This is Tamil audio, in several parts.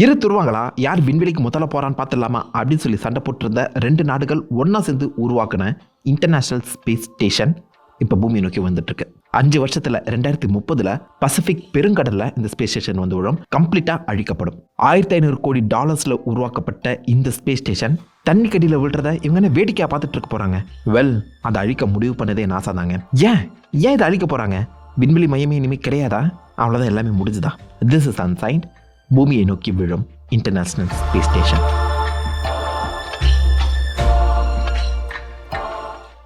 இரு துருவங்களா? யார் விண்வெளிக்கு முதல்ல போகிறான்னு பார்த்துடலாமா? அப்படின்னு சொல்லி சண்டை போட்டிருந்த ரெண்டு நாடுகள் ஒன்றா சேர்ந்து உருவாக்குன இன்டர்நேஷனல் ஸ்பேஸ் ஸ்டேஷன் இப்போ பூமியை நோக்கி வந்துட்டுருக்கு. அஞ்சு வருஷத்தில் ரெண்டாயிரத்தி முப்பதில் பசிபிக் பெருங்கடலில் இந்த ஸ்பேஸ் ஸ்டேஷன் வந்து விழும். கம்ப்ளீட்டாக அழிக்கப்படும். ஆயிரத்தி ஐநூறு கோடி டாலர்ஸில் உருவாக்கப்பட்ட இந்த ஸ்பேஸ் ஸ்டேஷன் தண்ணி கடியில் விழுறத இவங்க என்ன வேடிக்கையாக பார்த்துட்டு இருக்க போகிறாங்க வெல் அதை அழிக்க முடிவு பண்ணதே நாசா தாங்க. ஏன்? ஏன் இதை அழிக்க போகிறாங்க விண்வெளி மையமே இனிமேல் கிடையாதா? அவ்வளோதான் எல்லாமே முடிஞ்சுதா? திஸ் இஸ் அன்சைன்ட் பூமியை நோக்கி விழும் international space station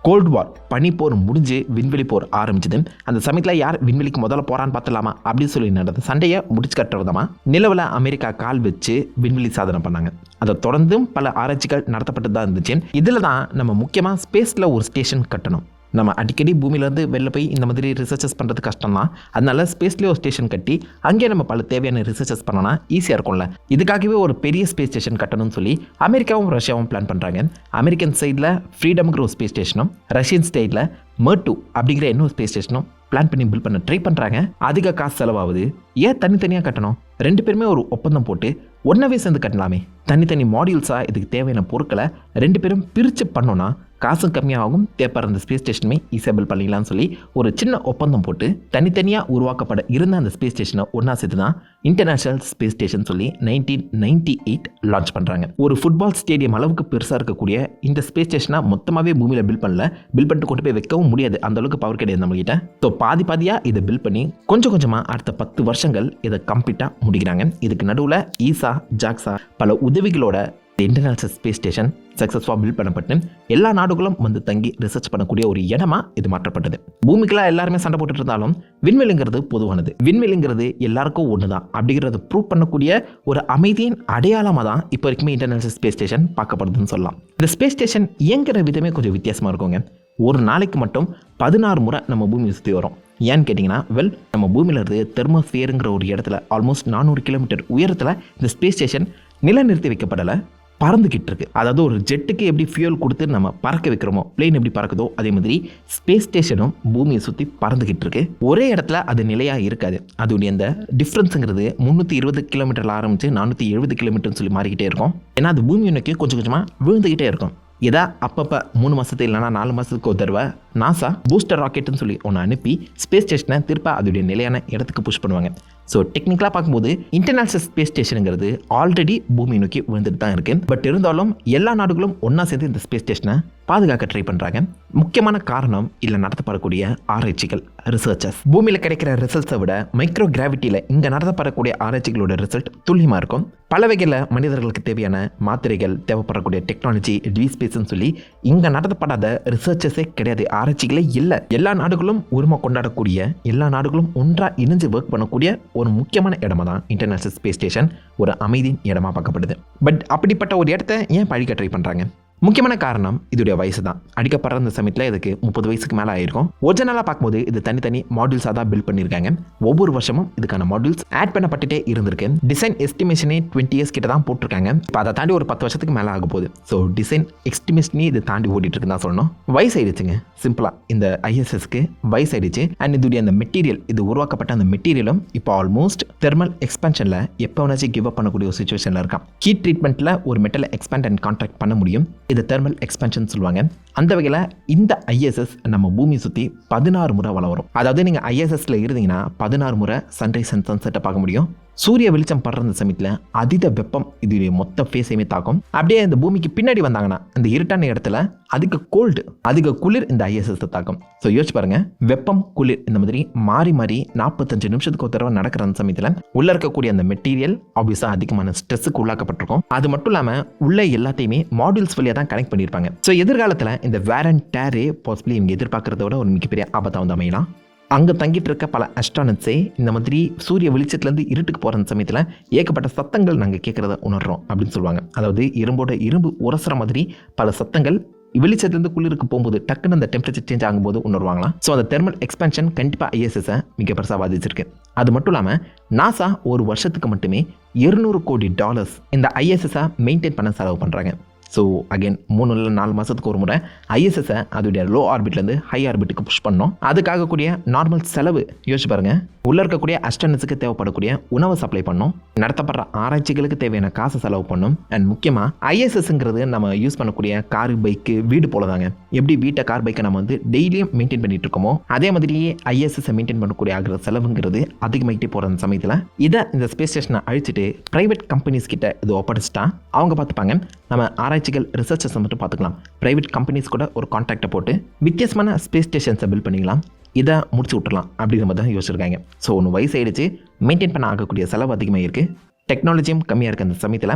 cold war பனிப்போர் முடிஞ்சு விண்வெளி போர் ஆரம்பிச்சது அந்த சமயத்தில் யார் விண்வெளிக்கு முதல்ல போறான்னு பார்த்தலாமா அப்படின்னு சொல்லி நடந்த சண்டையை முடிச்சு கட்டுற விதமாக நிலவில் அமெரிக்கா கால் வச்சு விண்வெளி சாதனை பண்ணாங்க. அதை தொடர்ந்தும் பல ஆராய்ச்சிகள் நடத்தப்பட்டு தான் இருந்துச்சு. இதில் தான் நம்ம முக்கியமாக ஸ்பேஸில் ஒரு ஸ்டேஷன் கட்டணும். நம்ம அடிக்கடி பூமியிலேருந்து வெளில போய் இந்த மாதிரி ரிசர்ச்சஸ் பண்ணுறது கஷ்டம் தான் அதனால ஸ்பேஸ்லேயே ஒரு ஸ்டேஷன் கட்டி அங்கேயே நம்ம பல தேவையான ரிசர்ச்சஸ் பண்ணனா ஈஸியாக இருக்கும்ல. இதுக்காகவே ஒரு பெரிய ஸ்பேஸ் ஸ்டேஷன் கட்டணும்னு சொல்லி அமெரிக்காவும் ரஷ்யாவும் பிளான் பண்ணுறாங்க அமெரிக்கன் சைடில் ஃப்ரீடம்ங்கிற ஒரு ஸ்பேஸ் ஸ்டேஷனும் ரஷ்யன் ஸ்டைலில் மர்டு அப்படிங்கிற இன்னொரு ஸ்பேஸ் ஸ்டேஷனும் பிளான் பண்ணி பில் பண்ண ட்ரை பண்ணுறாங்க அதிக காசு செலவாகுது. ஏன் தனித்தனியாக கட்டணும்? ரெண்டு பேருமே ஒரு ஒப்பந்தம் போட்டு ஒன்றாவே சேர்ந்து கட்டலாமே. தனித்தனி மாடியூல்ஸாக இதுக்கு தேவையான பொருட்களை ரெண்டு பேரும் பிரித்து பண்ணோன்னா காசும் கம்மியாகும் தேப்பார் அந்த ஸ்பேஸ் ஸ்டேஷனுமே இசேபிள் பண்ணிக்கலாம்னு சொல்லி ஒரு சின்ன ஒப்பந்தம் போட்டு தனித்தனியாக உருவாக்கப்பட இருந்த அந்த ஸ்பேஸ் ஸ்டேஷனை ஒன்றா சேர்த்து தான் இன்டர்நேஷனல் ஸ்பேஸ் ஸ்டேஷன் சொல்லி நைன்டீன் நைன்டி எயிட் லான்ச் பண்ணுறாங்க ஒரு ஃபுட்பால் ஸ்டேடியம் அளவுக்கு பெருசாக இருக்கக்கூடிய இந்த ஸ்பேஸ் ஸ்டேஷனை மொத்தமாகவே பூமியில் பில் பண்ணல. பில் பண்ணிட்டு கொண்டு போய் வைக்கவும் முடியாது. அந்த அளவுக்கு பவர் கிடையாது நம்மகிட்ட. ஸோ பாதி பாதியாக இதை பில் பண்ணி கொஞ்சம் கொஞ்சமாக அடுத்த பத்து வருஷங்கள் இதை கம்ப்ளீட்டாக முடிக்கிறாங்க. இதுக்கு நடுவில் ஈசா ஜாக்ஸா பல உதவிகளோட இன்டர்நேஷனல் ஸ்பேஸ் ஸ்டேஷன் சக்ஸஸ்ஃபுல்லாக பில்ட் பண்ணப்பட்டு எல்லா நாடுகளும் வந்து தங்கி ரிசர்ச் பண்ணக்கூடிய ஒரு இடமா இது மாற்றப்பட்டது. பூமிக்கெல்லாம் எல்லாருமே சண்டை போட்டுட்டு இருந்தாலும் விண்வெளிங்கிறது பொதுவானது. விண்வெளிங்கிறது எல்லாருக்கும் ஒன்று தான் அப்படிங்கிறத ப்ரூவ் பண்ணக்கூடிய ஒரு அமைதியின் அடையாளமாக தான் இப்போ வரைக்குமே இன்டர்நேஷனல் ஸ்பேஸ் ஸ்டேஷன் பார்க்கப்படுதுன்னு சொல்லலாம். இந்த ஸ்பேஸ் ஸ்டேஷன் இயங்குற விதமே கொஞ்சம் வித்தியாசமாக இருக்குங்க. ஒரு நாளைக்கு மட்டும் பதினாறு முறை நம்ம பூமியை சுற்றி வரும். ஏன்னு கேட்டிங்கன்னா வெல் நம்ம பூமியில இருந்து தெர்மோஸ்பியருங்கிற ஒரு இடத்துல ஆல்மோஸ்ட் நானூறு கிலோமீட்டர் உயரத்தில் இந்த ஸ்பேஸ் ஸ்டேஷன் நிலைநிறுத்தி வைக்கப்படலை. பறந்துக்கிட்டு இருக்கு அதாவது ஒரு ஜெட்டுக்கு எப்படி ஃபியூல் கொடுத்து நம்ம பறக்க வைக்கிறோமோ பிளேன் எப்படி பறக்குதோ அதே மாதிரி ஸ்பேஸ் ஸ்டேஷனும் பூமியை சுற்றி பறந்துக்கிட்டு இருக்கு ஒரே இடத்துல அது நிலையாக இருக்காது. அதோடைய அந்த டிஃப்ரென்ஸுங்கிறது முந்நூற்றி இருபது கிலோமீட்டரில் ஆரம்பித்து நானூற்றி எழுபது கிலோமீட்டர்னு சொல்லி மாறிக்கிட்டே இருக்கும். ஏன்னா அது பூமி நோக்கி கொஞ்சம் கொஞ்சமாக விழுந்துக்கிட்டே இருக்கும். எதா அப்பப்போ மூணு மாதத்து இல்லைனா நாலு மாதத்துக்கு ஒரு தடவை நாசா பூஸ்டர் ராக்கெட்டுன்னு சொல்லி ஒன்று அனுப்பி ஸ்பேஸ் ஸ்டேஷனை திருப்ப அதோடைய நிலையான இடத்துக்கு புஷ் பண்ணுவாங்க. ஸோ டெக்னிக்கலாக பார்க்கும்போது இன்டர்நேஷனல் ஸ்பேஸ் ஸ்டேஷனுங்கிறது ஆல்ரெடி பூமி நோக்கி விழுந்துட்டு தான் இருக்குது பட் இருந்தாலும் எல்லா நாடுகளும் ஒன்றா சேர்ந்து இந்த ஸ்பேஸ் ஸ்டேஷனை பாதுகாக்க ட்ரை பண்ணுறாங்க முக்கியமான காரணம் இல்லை நடத்தப்படக்கூடிய ஆராய்ச்சிகள் ரிசர்ச்சஸ் பூமியில் கிடைக்கிற ரிசல்ட்ஸை விட மைக்ரோ கிராவிட்டியில் இங்கே நடத்தப்படக்கூடிய ஆராய்ச்சிகளோட ரிசல்ட் துல்லியமாக இருக்கும். பல வகையில் மனிதர்களுக்கு தேவையான மாத்திரைகள் தேவைப்படக்கூடிய டெக்னாலஜி டிஸ்பேஸ்ன்னு சொல்லி இங்கே நடத்தப்படாத ரிசர்ச்சஸே கிடையாது ஆராய்ச்சிகளே இல்லை. எல்லா நாடுகளும் உரிமை கொண்டாடக்கூடிய எல்லா நாடுகளும் ஒன்றாக இணைஞ்சு ஒர்க் பண்ணக்கூடிய ஒரு முக்கியமான இடமா தான் இன்டர்நேஷனல் ஸ்பேஸ் ஸ்டேஷன் ஒரு அமைதியின் இடமா பார்க்கப்படுது. பட் அப்படிப்பட்ட ஒரு இடத்த ஏன் பழிக்க ட்ரை பண்ணுறாங்க முக்கியமான காரணம் இதோடைய வயசு தான் அடிக்கப்படுற அந்த சமயத்தில் இதுக்கு முப்பது வயசுக்கு மேலே ஆயிருக்கும். ஒரிஜினலாக பார்க்கும்போது இது தனித்தனி மாடியூல்ஸாக தான் பில்ட் பண்ணியிருக்காங்க. ஒவ்வொரு வருஷமும் இதுக்கான மாடியூல்ஸ் ஆட் பண்ணப்பட்டுட்டே இருந்திருக்கு. டிசைன் எஸ்டிமேஷனே டுவெண்ட்டி இயர்ஸ் கிட்ட தான் போட்டிருக்காங்க. இப்போ அதை தாண்டி ஒரு பத்து வருஷத்துக்கு மேலே ஆக போகுது. ஸோ டிசைன் எஸ்டிமேஷனே இது தாண்டி ஓடிட்டு இருக்குன்னு தான் சொல்லணும். வயசாயிடுச்சுங்க. சிம்பிளாக இந்த ஐஎஸ்எஸ்க்கு வயசாயிடுச்சு. அண்ட் இதுடைய அந்த மெட்டீரியல் இது உருவாக்கப்பட்ட அந்த மெட்டீரியலும் இப்போ ஆல்மோஸ்ட் தெர்மல் எக்ஸ்பென்ஷனில் எப்போ வேணாச்சும் கிவ் அப் பண்ணக்கூடிய ஒரு சுச்சுவேஷனில் இருக்கான் ஹீட் ட்ரீட்மெண்ட்டில் ஒரு மெட்டலை எக்ஸ்பேண்ட் அண்ட் கான்ட்ராக்ட் பண்ண முடியும். இது தெர்மல் எக்ஸ்பென்ஷன் சொல்லுவாங்க. அந்த வகையில் இந்த ஐஎஸ்எஸ் நம்ம பூமியை சுற்றி பதினாறு முறை வளரும் அதாவது நீங்கள் ஐஎஸ்எஸ்ல இருந்தீங்கன்னா பதினாறு முறை சன்ரைஸ் அண்ட் சன்செட்டை பார்க்க முடியும். சூரிய வெளிச்சம் படுற அந்த சமயத்தில் அதீத வெப்பம் இது மொத்த ஃபேஸையுமே தாக்கும். அப்படியே இந்த பூமிக்கு பின்னாடி வந்தாங்கன்னா அந்த இருட்டான இடத்துல அதிக கோல்டு அதிக குளிர் இந்த ஐஎஸ்எஸ் தாக்கும். ஸோ யோசிச்சு பாருங்க. வெப்பம் குளிர் இந்த மாதிரி மாறி மாறி நாற்பத்தஞ்சு நிமிஷத்துக்கு ஒரு தடவை நடக்கிற அந்த சமயத்தில் உள்ள இருக்கக்கூடிய அந்த மெட்டீரியல் ஆப்வியஸாக அதிகமான ஸ்ட்ரெஸ்ஸுக்கு உள்ளாக்கப்பட்டிருக்கும். அது மட்டும் இல்லாமல் உள்ள எல்லாத்தையுமே மாடியூல்ஸ் வழியாக தான் கனெக்ட் பண்ணியிருப்பாங்க. ஸோ எதிர்காலத்தில் இந்த வேர் அண்ட் டேரே பாசிபிளி இவங்க எதிர்பார்க்கறத விட ஒரு மிகப்பெரிய ஆபத்தாக வந்து அமையலாம். அங்கே தங்கிட்டு இருக்க பல அஸ்ட்ரானட்ஸே இந்த மாதிரி சூரிய வெளிச்சத்துலேருந்து இருட்டுக்கு போகிற சமயத்தில் ஏகப்பட்ட சத்தங்கள் நாங்கள் கேட்குறத உணர்றோம் அப்படின்னு சொல்லுவாங்க. அதாவது இரும்போட இரும்பு உரசுற மாதிரி பல சத்தங்கள் வெளிச்சத்துலேருந்து குளிருக்கு போகும்போது டக்குன்னு அந்த டெம்பரேச்சர் சேஞ்ச் ஆகும்போது உணர்வாங்களாம். ஸோ அந்த தெர்மல் எக்ஸ்பென்ஷன் கண்டிப்பாக ஐஎஸ்எஸை மிக பெருசாக பாதிச்சிருக்கு. அது மட்டும் இல்லாமல் நாசா ஒரு வருஷத்துக்கு மட்டுமே இருநூறு கோடி டாலர்ஸ் இந்த ஐஎஸ்எஸ்ஸை மெயின்டைன் பண்ண செலவு பண்ணுறாங்க ஸோ அகைன் மூணு இல்லை நாலு மாதத்துக்கு ஒரு முறை ஐஎஸ்எஸ்ஸை அதோடைய லோ ஆர்பிட்லேருந்து ஹை ஆர்பிட்டுக்கு புஷ் பண்ணோம். அதுக்காக கூடிய நார்மல் செலவு யோசிச்சு பாருங்கள் உள்ளே இருக்கக்கூடிய அஸ்டனஸுக்கு தேவைப்படக்கூடிய உணவை சப்ளை பண்ணும். நடத்தப்படுற ஆராய்ச்சிகளுக்கு தேவையான காசை செலவு பண்ணும். அண்ட் முக்கியமாக ஐஎஸ்எஸ்ங்கிறது நம்ம யூஸ் பண்ணக்கூடிய கார் பைக்கு வீடு போல தாங்க எப்படி வீட்டை கார் பைக்கை நம்ம வந்து டெய்லியும் மெயின்டைன் பண்ணிட்டு இருக்கோமோ அதே மாதிரியே ஐஎஸ்எஸ்ஸை மெயின்டைன் பண்ணக்கூடிய ஆகிற செலவுங்கிறது அதிகமாகிட்டே போகிற அந்த சமயத்தில் இதை இந்த ஸ்பேஸ் ஸ்டேஷனை அழிச்சிட்டு ப்ரைவேட் கம்பெனிஸ் கிட்ட இது ஒப்படைச்சிட்டா அவங்க பார்த்துப்பாங்க நம்ம ஆராய்ச்சி ஆராய்ச்சிகள் ரிசர்ச்சர்ஸை மட்டும் பார்த்துக்கலாம். ப்ரைவேட் கம்பெனிஸ் கூட ஒரு கான்டாக்டை போட்டு வித்தியாசமான ஸ்பேஸ் ஸ்டேஷன்ஸை பில்ட் பண்ணிக்கலாம். இதை முடிச்சு விட்டுலாம் அப்படிங்கிற மாதிரி தான் யோசிச்சிருக்காங்க. ஸோ ஒன்று வயசாயிடுச்சு. மெயின்டைன் பண்ண ஆகக்கூடிய செலவு அதிகமாக இருக்குது டெக்னாலஜியும் கம்மியாக இருக்க அந்த சமயத்தில்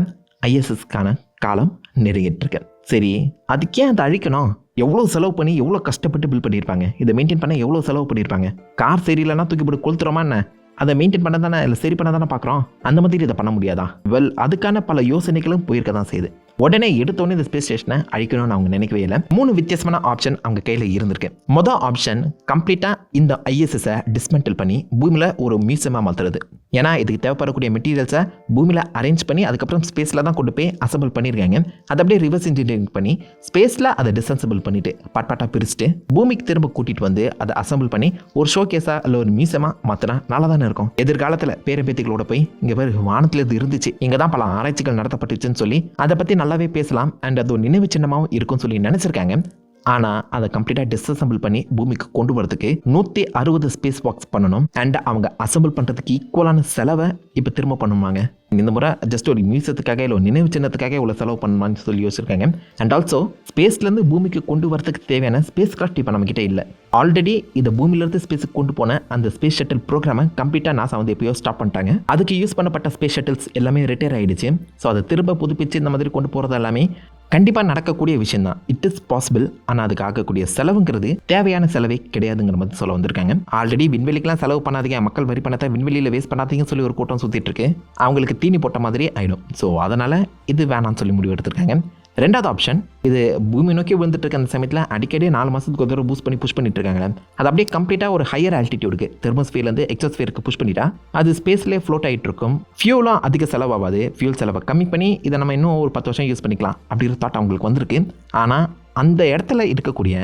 ஐஎஸ்எஸ்க்கான காலம் நெருங்கிட்டு சரி அதுக்கே அதை அழிக்கணும்? எவ்வளோ செலவு பண்ணி எவ்வளோ கஷ்டப்பட்டு பில் பண்ணியிருப்பாங்க? இதை மெயின்டைன் பண்ண எவ்வளோ செலவு பண்ணியிருப்பாங்க? கார் சரியில்லைனா தூக்கி போட்டு கொளுத்துறோமா என்ன? அதை மெயின்டைன் பண்ண தானே இல்லை சரி பண்ண தானே பார்க்குறோம்? அந்த மாதிரி இதை பண்ண முடியாதா? வெல் அதுக்கான பல யோசனைகளும் போயிருக்க தான் செய்யுது. உடனே எடுத்தோடனே இந்த ஸ்பேஸ் ஸ்டேஷனை அழிக்கணும்னு அவங்க நினைக்கவே இல்லை. மூணு வித்தியாசமான ஆப்ஷன் அவங்க கையில் இருந்திருக்கு. மொதல் ஆப்ஷன் கம்ப்ளீட்டாக இந்த ஐஎஸ்எஸை டிஸ்மெண்டில் பண்ணி பூமியில் ஒரு மியூசியமாக மாற்றுறது ஏன்னா இதுக்கு தேவைப்படக்கூடிய மெட்டீரியல்ஸை பூமியில் அரேஞ்ச் பண்ணி அதுக்கப்புறம் ஸ்பேஸில் தான் கொண்டு போய் அசம்பிள் பண்ணியிருக்காங்க. அதை அப்படியே ரிவர்ஸ் இன்ஜினியரிங் பண்ணி ஸ்பேஸில் அதை டிஸ்அசம்பிள் பண்ணிட்டு பாட் பாட்டாக பிரிச்சுட்டு பூமிக்கு திரும்ப கூட்டிகிட்டு வந்து அதை அசம்பிள் பண்ணி ஒரு ஷோ கேஸாக இல்லை ஒரு மியூசியமாக மாற்றினா நல்லா தானே இருக்கும். எதிர்காலத்தில் பேரம்பேத்திகளோட போய் இங்கே பேர் வானத்தில் இது இருந்துச்சு. இங்கே தான் பல ஆராய்ச்சிகள் நடத்தப்பட்டுச்சுன்னு சொல்லி அதை பற்றி நல்லா நல்லாவே பேசலாம் அண்ட் அது ஒரு நினைவு சின்னமாகவும் இருக்கும்னு சொல்லி நினச்சிருக்காங்க. ஆனால் அதை கம்ப்ளீட்டாக டிஸ்அசம்பிள் பண்ணி பூமிக்கு கொண்டு வரதுக்கு நூற்றி அறுபது ஸ்பேஸ் வாக்ஸ் பண்ணணும் அண்ட் அவங்க அசம்பிள் பண்ணுறதுக்கு ஈக்குவலான செலவை இப்போ திரும்ப பண்ணுவாங்க இந்த முறை ஜஸ்ட் ஒரு மியூசியத்துக்காக இல்லை ஒரு நினைவு சின்னத்துக்காக இவ்வளோ செலவு பண்ணலாம்னு சொல்லி யோசிச்சிருக்காங்க. அண்ட் ஆல்சோ ஸ்பேஸ்லேருந்து பூமிக்கு கொண்டு வரதுக்கு தேவையான ஸ்பேஸ் கிராஃப்ட் இப்போ நம்மக்கிட்ட இல்லை. ஆல்ரெடி இந்த பூமியிலிருந்து ஸ்பேஸுக்கு கொண்டு போன அந்த ஸ்பேஸ் ஷட்டில் ப்ரோக்ராமை கம்ப்ளீட்டாக நாசா வந்து எப்பயோ ஸ்டாப் பண்ணிட்டாங்க. அதுக்கு யூஸ் பண்ணப்பட்ட ஸ்பேஸ் ஷட்டில்ஸ் எல்லாமே ரிட்டையர் ஆகிடுச்சு ஸோ அதை திரும்ப புதுப்பிச்சு இந்த மாதிரி கொண்டு போகிறது எல்லாமே கண்டிப்பாக நடக்கக்கூடிய விஷயம் தான் இட் இஸ் பாசிபிள் ஆனால் அதுக்கு ஆகக்கூடிய செலவுங்கிறது தேவையான செலவே கிடையாதுங்கிற மாதிரி சொல்ல வந்திருக்காங்க. ஆல்ரெடி விண்வெளிக்கெலாம் செலவு பண்ணாதீங்க. மக்கள் வரி பணத்தை விண்வெளியில் வேஸ்ட் பண்ணாதீங்கன்னு சொல்லி ஒரு கூட்டம் சுற்றிட்டு இருக்கு. அவங்களுக்கு தீனி போட்ட மாதிரி ஆயிடும். ஸோ அதனால் இது வேணாம்னு சொல்லி முடிவு எடுத்திருக்காங்க. ரெண்டாவது ஆப்ஷன் இது பூமி நோக்கி விழுந்துட்டு இருக்க அந்த சமயத்தில் அடிக்கடி நாலு மாதத்துக்கு ஒரு தடவை பூஸ்ட் பண்ணி புஷ் பண்ணிட்டு இருக்காங்க அது அப்படியே கம்ப்ளீட்டாக ஒரு ஹையர் ஆல்டிடியூடுக்கு தெர்மோஸ்பியர்லேருந்து எக்ஸஸ்பியருக்கு புஷ் பண்ணிட்டா அது ஸ்பேஸ்லேயே ஃப்ளோட் ஆகிட்டு இருக்கும் ஃபியூலாம் அதிக செலவாகாது. ஃபியூல் செலவை கம்மி பண்ணி இதை நம்ம இன்னும் ஒரு பத்து வருஷம் யூஸ் பண்ணிக்கலாம் அப்படிங்கிற தாட் அவங்களுக்கு வந்திருக்கு. ஆனால் அந்த இடத்துல இருக்கக்கூடிய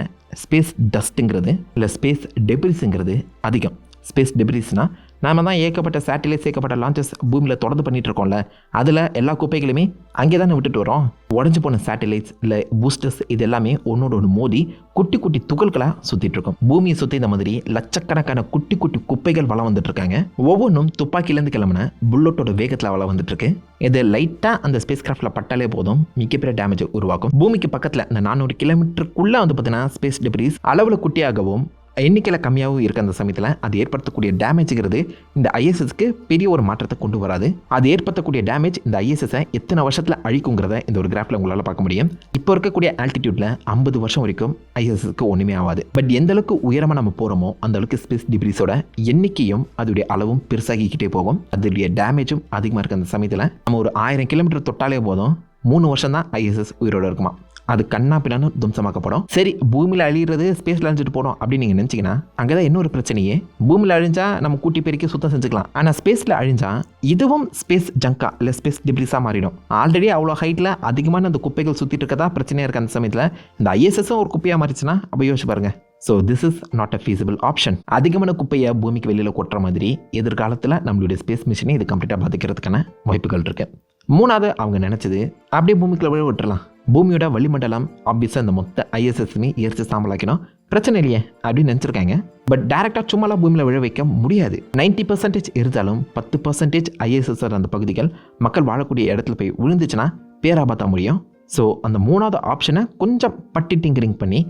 ஸ்பேஸ் டஸ்ட்டுங்கிறது இல்லை ஸ்பேஸ் டெபிரிஸுங்கிறது அதிகம். ஸ்பேஸ் டெபிரிஸ்னால் நாம தான் ஏகப்பட்ட சேட்டலைட்ஸ் ஏகப்பட்ட லான்ச்சஸ் பூமியில் தொடர்ந்து பண்ணிட்டு இருக்கோம்ல அதில் எல்லா குப்பைகளுமே அங்கே தானே விட்டுட்டு வரோம். உடஞ்சி போன சேட்டலைட்ஸ் இல்லை பூஸ்டர்ஸ் இது எல்லாமே ஒன்னோட ஒன்று மோதி குட்டி குட்டி துகள்களாக சுற்றிட்டு இருக்கும் பூமியை சுற்றி இந்த மாதிரி லட்சக்கணக்கான குட்டி குட்டி குப்பைகள் வளம் வந்துட்டு இருக்காங்க ஒவ்வொன்றும் துப்பாக்கிலேருந்து கிளம்புன புல்லட்டோட வேகத்தில் வளம் வந்துட்டு இருக்கு இது லைட்டாக அந்த ஸ்பேஸ் கிராஃப்டில் பட்டாலே போதும். மிகப்பெரிய டேமேஜ் உருவாக்கும். பூமிக்கு பக்கத்தில் அந்த நானூறு கிலோமீட்டருக்குள்ளே வந்து பார்த்தீங்கன்னா ஸ்பேஸ் டெபிரிஸ் அளவில் குட்டியாகவும் எண்ணிக்கையில் கம்மியாகவும் இருக்க அந்த சமயத்தில் அது ஏற்படுத்தக்கூடிய டேமேஜுங்கிறது இந்த ஐஎஸ்எஸ்க்கு பெரிய ஒரு மாற்றத்தை கொண்டு வராது. அது ஏற்படுத்தக்கூடிய டேமேஜ் இந்த ஐஎஸ்எஸ்ஸை எத்தனை வருஷத்தில் அழிக்குங்கிறத இந்த ஒரு கிராஃபில் உங்களால் பார்க்க முடியும். இப்போ இருக்கக்கூடிய ஆல்டிடியூட்டில் ஐம்பது வருஷம் வரைக்கும் ஐஎஸ்எஸ்க்கு ஒன்றுமே ஆகாது. பட் எந்த அளவுக்கு உயரமாக நம்ம போகிறோமோ அந்த அளவுக்கு ஸ்பேஸ் டிபிரிஸோட எண்ணிக்கையும் அதோடைய அளவும் பெருசாகிக்கிட்டே போகும். அதோடைய டேமேஜும் அதிகமாக இருக்க அந்த சமயத்தில் நம்ம ஒரு ஆயிரம் கிலோமீட்டர் தொட்டாலே போதும். மூணு வருஷம் தான் ஐஎஸ்எஸ் உயிரோட இருக்குமா? அது கண்ணா பின்னான்னு தும்சமாக்கப்படும். சரி பூமியில் அழியிறது ஸ்பேஸில் அழிஞ்சிட்டு போகிறோம் அப்படின்னு நீங்கள் நினச்சிங்கன்னா அங்கே தான் இன்னொரு பிரச்சனையே. பூமியில் அழிஞ்சா நம்ம கூட்டி பெருக்கி சுத்தம் செஞ்சுக்கலாம். ஆனால் ஸ்பேஸில் அழிஞ்சா இதுவும் ஸ்பேஸ் ஜங்கா இல்லை ஸ்பேஸ் டிப்ரிஸாக மாறிடும். ஆல்ரெடி அவ்வளோ ஹைட்டில் அதிகமான அந்த குப்பைகள் சுற்றிட்டு இருக்கதா பிரச்சனையாக இருக்குது அந்த சமயத்தில் இந்த ஐஎஸ்எஸும் ஒரு குப்பையாக மாறிச்சுன்னா அப்போ யோசிச்சு பாருங்க. So this is not a feasible option அதிகமான குப்பையை பூமிக்கு வெளியில் கொட்டுற மாதிரி எதிர்காலத்தில் நம்மளுடைய ஸ்பேஸ் மிஷினை இது கம்ப்ளீட்டாக பாதிக்கிறதுக்கான வாய்ப்புகள் இருக்குது மூணாவது அவங்க நினச்சது அப்படியே பூமிக்குள்ள விழ விட்டுறலாம். பூமியோட வளிமண்டலம் ஆப்வியஸாக இந்த மொத்த ஐஎஸ்எஸ்மே எரிச்சு சாம்பலாக்கணும் பிரச்சனை இல்லையே அப்படின்னு நினச்சிருக்காங்க. பட் டேரெக்டாக சும்மாலாம் பூமியில் விழ வைக்க முடியாது. நைன்ட்டி பர்சன்டேஜ் இருந்தாலும் பத்து பர்சன்டேஜ் ஐஎஸ்எஸ் அந்த பகுதிகள் மக்கள் வாழக்கூடிய இடத்துல போய் விழுந்துச்சுன்னா பேராபத்தா முடியும். ஸோ அந்த மூணாவது ஆப்ஷனை கொஞ்சம் பட்டி டிங்கரிங் பண்ணி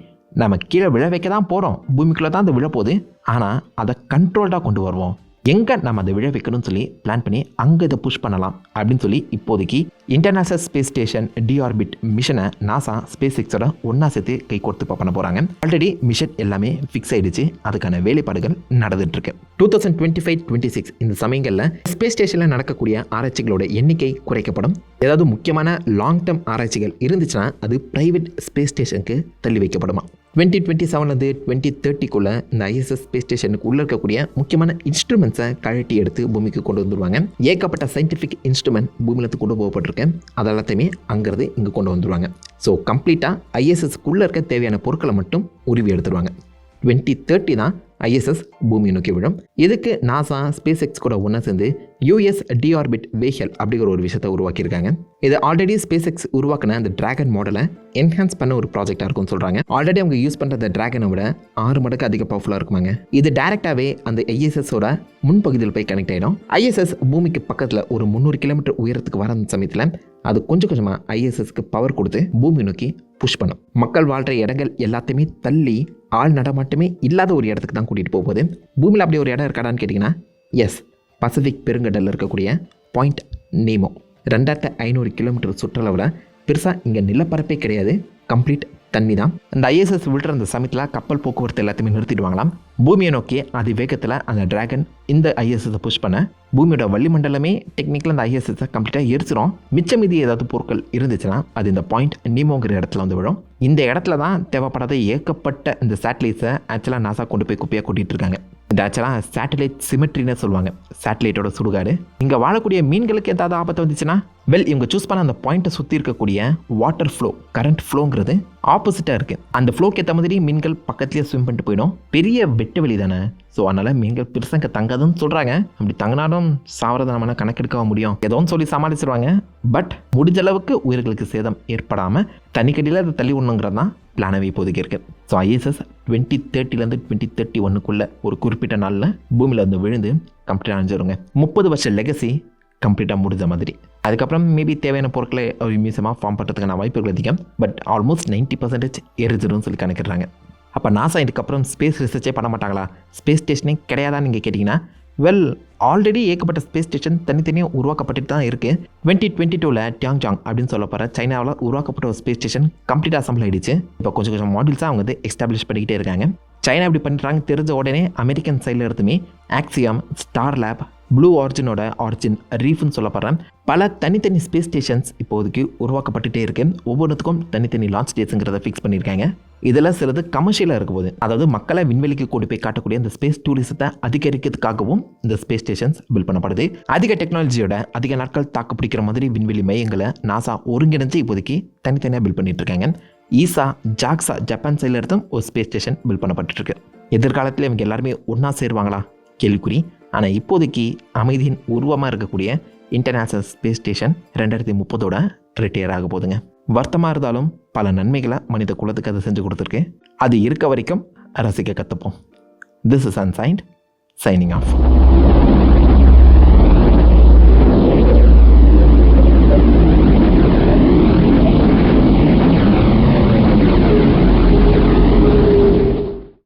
நம்ம கீழே விழ வைக்க தான் போகிறோம் பூமிக்குள்ளே தான் அது விழப்போகுது. ஆனால் அதை கண்ட்ரோல்டாக கொண்டு வருவோம். எங்கே நம்ம அதை விழ வைக்கணும்னு சொல்லி பிளான் பண்ணி அங்கே இதை புஷ் பண்ணலாம் அப்படின்னு சொல்லி இப்போதைக்கு இன்டர்நேஷனல் ஸ்பேஸ் ஸ்டேஷன் டிஆர்பிட் மிஷனை நாசா ஸ்பேஸ் எக்ஸோட ஒன்றா சேர்த்து கை கொடுத்து பண்ண போகிறாங்க ஆல்ரெடி மிஷன் எல்லாமே ஃபிக்ஸ் ஆகிடுச்சு அதுக்கான வேலைப்பாடுகள் நடந்துட்டுருக்கு. Two thousand twenty five twenty six இந்த சமயங்களில் ஸ்பேஸ் ஸ்டேஷனில் நடக்கக்கூடிய ஆராய்ச்சிகளோட எண்ணிக்கை குறைக்கப்படும். ஏதாவது முக்கியமான லாங் டேர்ம் ஆராய்ச்சிகள் இருந்துச்சுன்னா அது பிரைவேட் ஸ்பேஸ் ஸ்டேஷனுக்கு தள்ளி வைக்கப்படுமா? டுவெண்ட்டி டுவெண்ட்டி செவன்லேருந்து டுவெண்ட்டி தேர்ட்டிக்குள்ளே இந்த ஐஎஸ்எஸ் ஸ்பேஸ் ஸ்டேஷனுக்கு உள்ளே இருக்கக்கூடிய முக்கியமான இன்ஸ்ட்ருமெண்ட்ஸை கழட்டி எடுத்து பூமிக்கு கொண்டு வந்துருவாங்க. ஏகப்பட்ட சயின்டிஃபிக் இன்ஸ்ட்ருமெண்ட் பூமியிலேருந்து கொண்டு போகப்பட்டிருக்கு. அது எல்லாத்தையுமே அங்கேருந்து இங்கே கொண்டு வந்துருவாங்க. ஸோ கம்ப்ளீட்டாக ஐஎஸ்எஸ்க்குள்ளே இருக்க தேவையான பொருட்களை மட்டும் உருவி எடுத்துருவாங்க. டுவெண்ட்டி தேர்ட்டி தான் ஐஎஸ்எஸ் பூமியை நோக்கி விழும். இதுக்கு நாசா ஸ்பேஸ் எக்ஸ் கூட ஒன்று சேர்ந்து யூஎஸ் டிஆர்பிட் வெஹிக்கல் அப்படிங்கிற ஒரு விஷயத்தை உருவாக்கியிருக்காங்க. இது ஆல்ரெடி ஸ்பேஸ் எக்ஸ் உருவாக்கின அந்த டிராகன் மாடலை என்ஹான்ஸ் பண்ண ஒரு ப்ராஜெக்டாக இருக்கும்னு சொல்கிறாங்க ஆல்ரெடி அவங்க யூஸ் பண்ணுற அந்த டிராகனை விட ஆறு மடக்கு அதிக பவர்ஃபுல்லாக இருக்குமாங்க. இது டைரெக்டாகவே அந்த ஐஎஸ்எஸோட முன்பகுதியில் போய் கனெக்ட் ஆகிடும் ஐஎஸ்எஸ் பூமிக்கு பக்கத்தில் ஒரு முந்நூறு கிலோமீட்டர் உயரத்துக்கு வர அந்த சமயத்தில் அது கொஞ்சம் கொஞ்சமாக ஐஎஸ்எஸ்க்கு பவர் கொடுத்து பூமி நோக்கி புஷ் பண்ணும். மக்கள் வாழ்கிற இடங்கள் எல்லாத்தையுமே தள்ளி ஆள் நடமாட்டமே இல்லாத ஒரு இடத்துக்கு தான் கூட்டிகிட்டு போகுது பூமியில் அப்படி ஒரு இடம் இருக்காடான்னு கேட்டிங்கன்னா எஸ் பசிபிக் பெருங்கடலில் இருக்கக்கூடிய பாயிண்ட் நீமோ ரெண்டாயிரத்து ஐநூறு கிலோமீட்டர் சுற்றளவில் பெருசாக இங்கே நிலப்பரப்பே கிடையாது. கம்ப்ளீட் தண்ணி தான் அந்த ஐஎஸ்எஸ் விழுற அந்த சமயத்தில் கப்பல் போக்குவரத்து எல்லாத்தையுமே நிறுத்திடுவாங்களாம். பூமியை நோக்கி அது வேகத்தில் அந்த டிராகன் இந்த ஐஎஸ்எஸை புஷ் பண்ண பூமியோட வளிமண்டலமே டெக்னிக்கலாக அந்த ஐஎஸ்எஸை கம்ப்ளீட்டாக எரிச்சிரும். மிச்சம் மீதி ஏதாவது பொருட்கள் இருந்துச்சுன்னா அது இந்த பாயிண்ட் நீமோங்கிற இடத்துல வந்து விழும். இந்த இடத்துல தான் தேவைப்படாத ஏகப்பட்ட இந்த சேட்டலைட்ஸை ஆக்சுவலாக நாசா கொண்டு போய் குப்பையாக கூட்டிகிட்டு இருக்காங்க. இது ஆக்சுவலாக சேட்டலைட் சிமெட்ரின்னு சொல்லுவாங்க. சேட்டலைட்டோட சுடுகாடு. இங்கே வாழக்கூடிய மீன்களுக்கு ஏதாவது ஆபத்து வந்துச்சுன்னா வெல் இவங்க சூஸ் பண்ண அந்த பாயிண்ட்டை சுற்றி இருக்கக்கூடிய வாட்டர் ஃப்ளோ கரண்ட் ஃப்ளோங்கிறது ஆப்போசிட்டாக இருக்குது அந்த ஃப்ளோக்கு ஏற்ற மாதிரி மீன்கள் பக்கத்துலேயே ஸ்விம் பண்ணிட்டு போயிடும். பெரிய வெட்டு வெளி தானே. ஸோ அதனால் மீன்கள் பெருசாக தங்காதுன்னு சொல்கிறாங்க அப்படி தங்கினாலும் சாவரதை நம்ம கணக்கெடுக்க முடியும்? ஏதோன்னு சொல்லி சமாளிச்சிருவாங்க. பட் முடிஞ்ச அளவுக்கு உயிர்களுக்கு சேதம் ஏற்படாமல் தனிக்கடியில் அதை தள்ளி ஒன்றுங்கிறது தான் பிளானவே இப்போதைக்கு இருக்குது ஸோ ஐஎஸ்எஸ் டுவெண்ட்டி தேர்ட்டிலேருந்து டுவெண்ட்டி தேர்ட்டி ஒன்றுக்குள்ளே ஒரு குறிப்பிட்ட நாளில் பூமியில் வந்து விழுந்து கம்ப்ளீட்டாக அணிஞ்சிருங்க முப்பது வருஷம் லெகசி கம்ப்ளீட்டாக முடிஞ்ச மாதிரி. அதுக்கப்புறம் மேபி தேவையான பொருட்களை ஒரு மியூசியமாக ஃபார்ம் பண்ணுறதுக்கான வாய்ப்புகள் அதிகம். பட் ஆல்மோஸ்ட் நைன்ட்டி பர்சன்டேஜ் எரிஞ்சிரும்னு சொல்லி கணக்கிடுறாங்க. அப்போ நாசா இதுக்கப்புறம் ஸ்பேஸ் ரிசர்ச்சே பண்ண மாட்டாங்களா? ஸ்பேஸ் ஸ்டேஷனே கிடையாதான்னு நீங்கள் கேட்டிங்கன்னா? வெல் ஆல்ரெடி ஏகப்பட்ட ஸ்பேஸ் ஸ்டேஷன் தனித்தனியாக உருவாக்கப்பட்டுட்டு தான் இருக்குது டுவெண்ட்டி டுவெண்ட்டி டூவில் டியாங்ஜாங் அப்படின்னு சொல்ல போகிற சைனாவில் உருவாக்கப்பட்ட ஒரு ஸ்பேஸ் ஸ்டேஷன் கம்ப்ளீட் அசம்பிள் ஆகிடுச்சு இப்போ கொஞ்சம் கொஞ்சம் மாடியூல்ஸாக அவங்க வந்து எஸ்டாப்ளிஷ் பண்ணிக்கிட்டே இருக்காங்க. சைனா இப்படி பண்ணுறாங்க தெரிஞ்ச உடனே அமெரிக்கன் சைடில் இருந்துமே ஆக்சியம் ஸ்டார் லேப் ப்ளூ ஆர்ஜினோட ஆர்ஜின் ரீஃப்னு சொல்லப்படுறேன். பல தனித்தனி ஸ்பேஸ் ஸ்டேஷன்ஸ் இப்போதைக்கு உருவாக்கப்பட்டுட்டே இருக்கு. ஒவ்வொன்றுத்துக்கும் தனித்தனி லான்ச் டேட்ஸுங்கிறத ஃபிக்ஸ் பண்ணியிருக்காங்க. இதில் சிலது கமர்ஷியலாக இருக்க போது அதாவது மக்களை விண்வெளிக்கு கூட்டி போய் காட்டக்கூடிய இந்த ஸ்பேஸ் டூரிசத்தை அதிகரிக்கிறதுக்காகவும் இந்த ஸ்பேஸ் ஸ்டேஷன்ஸ் பில்ட் பண்ணப்படுது. அதிக டெக்னாலஜியோட அதிக நாட்கள் தாக்கு பிடிக்கிற மாதிரி விண்வெளி மையங்களை நாசா ஒருங்கிணைஞ்சு இப்போதைக்கு தனித்தனியாக பில்ட் பண்ணிட்டு இருக்காங்க. ஈசா ஜாக்ஸா ஜப்பான் சைடில் இருந்தும் ஒரு ஸ்பேஸ் ஸ்டேஷன் பில்ட் பண்ணப்பட்டுருக்கு எதிர்காலத்தில் இவங்க எல்லாருமே ஒன்றா சேருவாங்களா? கேள்விக்குறி. ஆனால் இப்போதைக்கு அமைதியின் உருவமாக இருக்கக்கூடிய இன்டர்நேஷ்னல் ஸ்பேஸ் ஸ்டேஷன் ரெண்டாயிரத்தி முப்பதோட ரிட்டையர் ஆக போகுதுங்க. வருத்தமாக இருந்தாலும் பல நன்மைகளை மனித குலத்துக்கு அது செஞ்சு கொடுத்துருக்கு. அது இருக்க வரைக்கும் ரசிக்க கற்றுப்போம் this is unsigned signing off